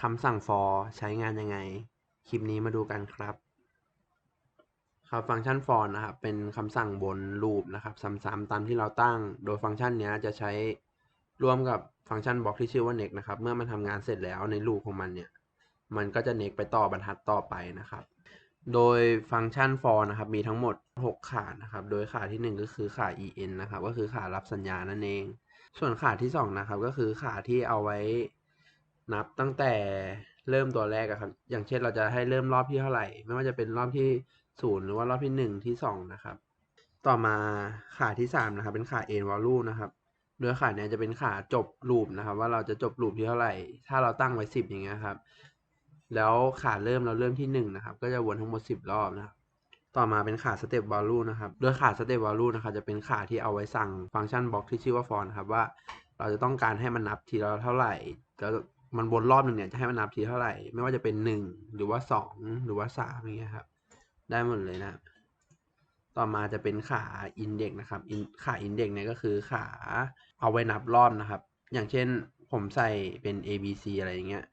คำสั่ง for ใช้งานยังไง คลิปนี้มาดูกันครับ ครับฟังก์ชัน for นะครับ เป็นคำสั่งบน loop นะครับซ้ำๆตามที่เราตั้ง โดยฟังก์ชันนี้จะใช้ร่วมกับฟังก์ชันบล็อกที่ชื่อว่า next นะครับ เมื่อมันทำงานเสร็จแล้วใน loop ของมันเนี่ย มันก็จะ next ไปต่อบรรทัดต่อไปนะครับ โดยฟังก์ชัน for นะครับ มีทั้งหมด 6 ขานะครับ โดยขาที่ 1 ก็คือขา en นะครับ ก็คือขารับสัญญาณนั่นเอง ส่วนขาที่ 2 นะครับ ก็คือขาที่เอาไว้ นับตั้งแต่เริ่มตัวแรกอะครับ อย่างเช่นเราจะให้เริ่มรอบที่เท่าไหร่ ไม่ว่าจะเป็นรอบที่0หรือว่ารอบที่1ที่2นะครับ ต่อมาขาที่3นะครับ เป็นขา end value นะครับ โดยขาเนี้ยจะเป็นขาจบลูปนะครับ ว่าเราจะจบลูปที่เท่าไหร่ ถ้าเราตั้งไว้10อย่างเงี้ยครับ แล้วขาเริ่มเราเริ่มที่1นะครับ ก็จะวนทั้งหมด10รอบนะครับต่อมาเป็นขา step value นะครับ โดยขา step value นะครับ จะเป็นขาที่เอาไว้สั่งฟังก์ชันบล็อกที่ชื่อว่า for นะครับว่าเราจะต้องการให้มันนับทีละเท่าไหร่แล้ว มันวนรอบหนึ่งเนี่ยจะให้มันนับทีเท่าไหร่ ไม่ว่าจะเป็น1หรือว่า2หรือว่า3อย่างเงี้ยครับ ได้หมดเลยนะ ต่อมาจะเป็นขา index นะครับขา index เนี่ยก็คือขาเอาไว้นับรอบนะครับ อย่างเช่นผมใส่เป็น a b c อะไรอย่างเงี้ย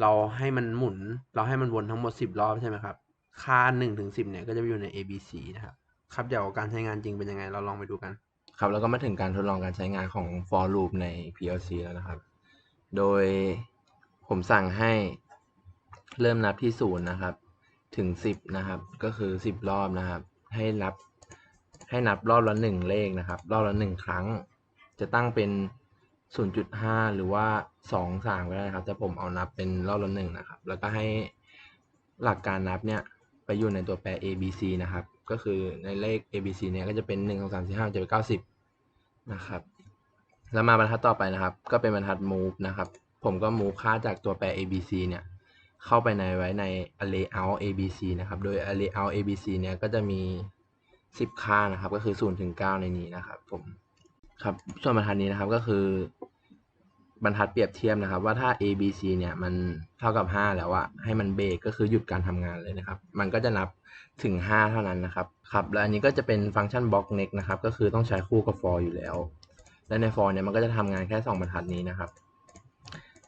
เราให้มันหมุน เราให้มันวนทั้งหมด 10 รอบใช่ไหมครับ ค่า1ถึง10เนี่ยก็จะอยู่ใน a b c นะครับ ครับเดี๋ยวการใช้งานจริงเป็นยังไง เราลองไปดูกัน ครับ แล้วก็มาถึงการทดลองการใช้งานของ for loop ใน PLC แล้วนะครับ โดยผมสั่งให้เริ่มนับที่ศูนย์นะครับ ถึงสิบนะครับ ก็คือสิบรอบนะครับ ให้นับให้นับรอบละหนึ่งเลขนะครับ รอบละหนึ่งครั้ง จะตั้งเป็นศูนย์จุดห้าหรือว่าสองสามก็ได้นะครับ แต่ผมเอานับเป็นรอบละหนึ่งนะครับ แล้วก็ให้หลักการนับเนี่ยไปอยู่ในตัวแปร a b c นะครับ ก็คือในเลข a b c เนี่ยก็จะเป็นหนึ่งสองสามสี่ห้าเป็นเก้าสิบนะครับ แล้วมาบรรทัดต่อไปนะครับ ก็เป็นบรรทัด move นะครับ ผมก็ move ค่าจากตัวแปร abc เนี่ย เข้าไปในไว้ใน layout abc นะครับ โดย layout abc เนี่ยก็จะมี 10 ค่านะครับ ก็คือ0ถึง9ในนี้นะครับ ผม ครับ ส่วนบรรทัดนี้นะครับก็คือบรรทัดเปรียบเทียบนะครับ ว่าถ้า abc เนี่ยมันเท่ากับ 5 แล้วอะให้มันเบรกก็คือหยุดการทำงานเลยนะครับ มันก็จะนับถึง 5 เท่านั้นนะครับ ครับ และอันนี้ก็จะเป็นฟังก์ชัน block next นะครับ ก็คือต้องใช้คู่กับ for อยู่แล้ว และใน for เนี่ยมันก็จะทำงานแค่ 2บรรทัดนี้นะครับ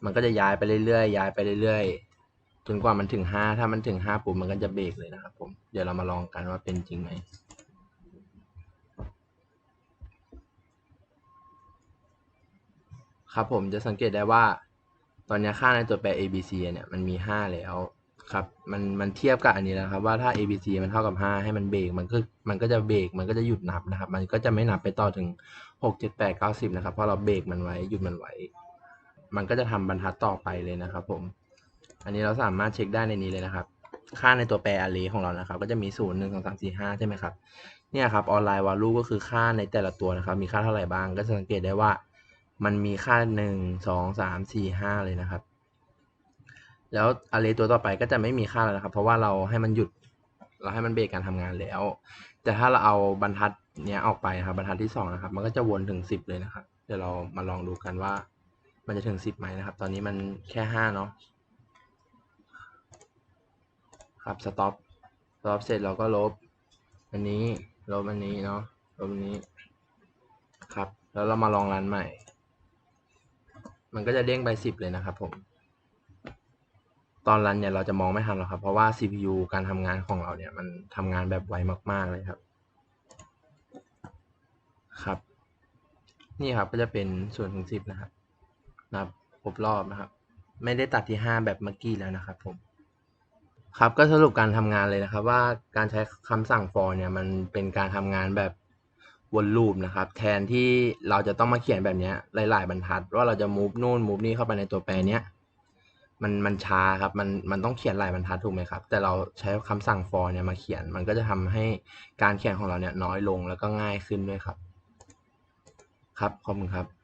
มันก็จะย้ายไปเรื่อยๆ ย้ายไปเรื่อยๆ จนกว่ามันถึง 5 ถ้ามันถึง 5ปุ๊บมันก็จะเบรกเลยนะครับ ผม เดี๋ยวเรามาลองกันว่าเป็นจริงไหมครับผมจะสังเกตได้ว่า ตอนนี้ค่าในตัวแปร abc เนี่ยมันมี 5 แล้ว ครับ มันมันเทียบกับอันนี้แล้วครับ ว่าถ้า abc มันเท่ากับ 5 ให้มันเบรกมันก็มันก็จะเบรกมันก็จะหยุดนับนะครับ มันก็จะไม่นับไปต่อถึง 6 7 8 9 10 นะครับเพราะเราเบรกมันไว้หยุดมันไว้ มันก็จะทำบรรทัดต่อไปเลยนะครับ ผม อันนี้เราสามารถเช็คได้ในนี้เลยนะครับ ค่าในตัวแปร array ของเรานะครับ ก็จะมี 0 1 2 3 4 5 ใช่ไหมครับเนี่ยครับออนไลน์ value ก็คือค่าในแต่ละตัวนะครับ มีค่าเท่าไหร่บ้างก็จะสังเกตได้ว่า มันมีค่า 1 2 3 4 5 เลยนะครับ แล้ว array ตัวต่อไปก็จะไม่มีค่าแล้วนะครับ เพราะว่าเราให้มันหยุด เราให้มันเบรกการทำงานแล้ว แต่ถ้าเราเอาบรรทัดเนี้ยออกไปครับบรรทัดที่2นะครับ มันก็จะวนถึง 10 เลยนะครับ เดี๋ยวเรามาลองดูกันว่า มันจะถึง 10ไหมนะครับ ตอนนี้มันแค่5เนาะครับ stop stop เสร็จเราก็ลบ อันนี้ลบอันนี้เนาะลบอันนี้ครับ แล้วเรามาลองรันใหม่ มันก็จะเด้งไป 10 เลยนะครับผม ตอนรันเนี่ยเราจะมองไม่ทันหรอกครับ เพราะว่า CPU การทำงานของเราเนี่ยมันทำงานแบบไวมาก ๆ เลยครับครับ นี่ครับก็จะเป็นส่วนถึง10นะครับนับครบรอบนะครับ ไม่ได้ตัดที่5แบบเมื่อกี้แล้วนะครับผมครับก็สรุปการทำงานเลยนะครับ ว่าการใช้คำสั่ง for เนี่ยมันเป็นการทำงานแบบวนลูปนะครับ แทนที่เราจะต้องมาเขียนแบบนี้หลาย ๆ บรรทัด ว่าเราจะ move นู่น move นี่เข้าไปในตัวแปรเนี้ย มันมันช้าครับ มันมันต้องเขียนหลายบรรทัดถูกไหมครับ แต่เราใช้คำสั่ง for เนี่ยมาเขียน มันก็จะทำให้การเขียนของเราเนี่ยน้อยลงแล้วก็ง่ายขึ้นด้วยครับ ครับขอบคุณครับ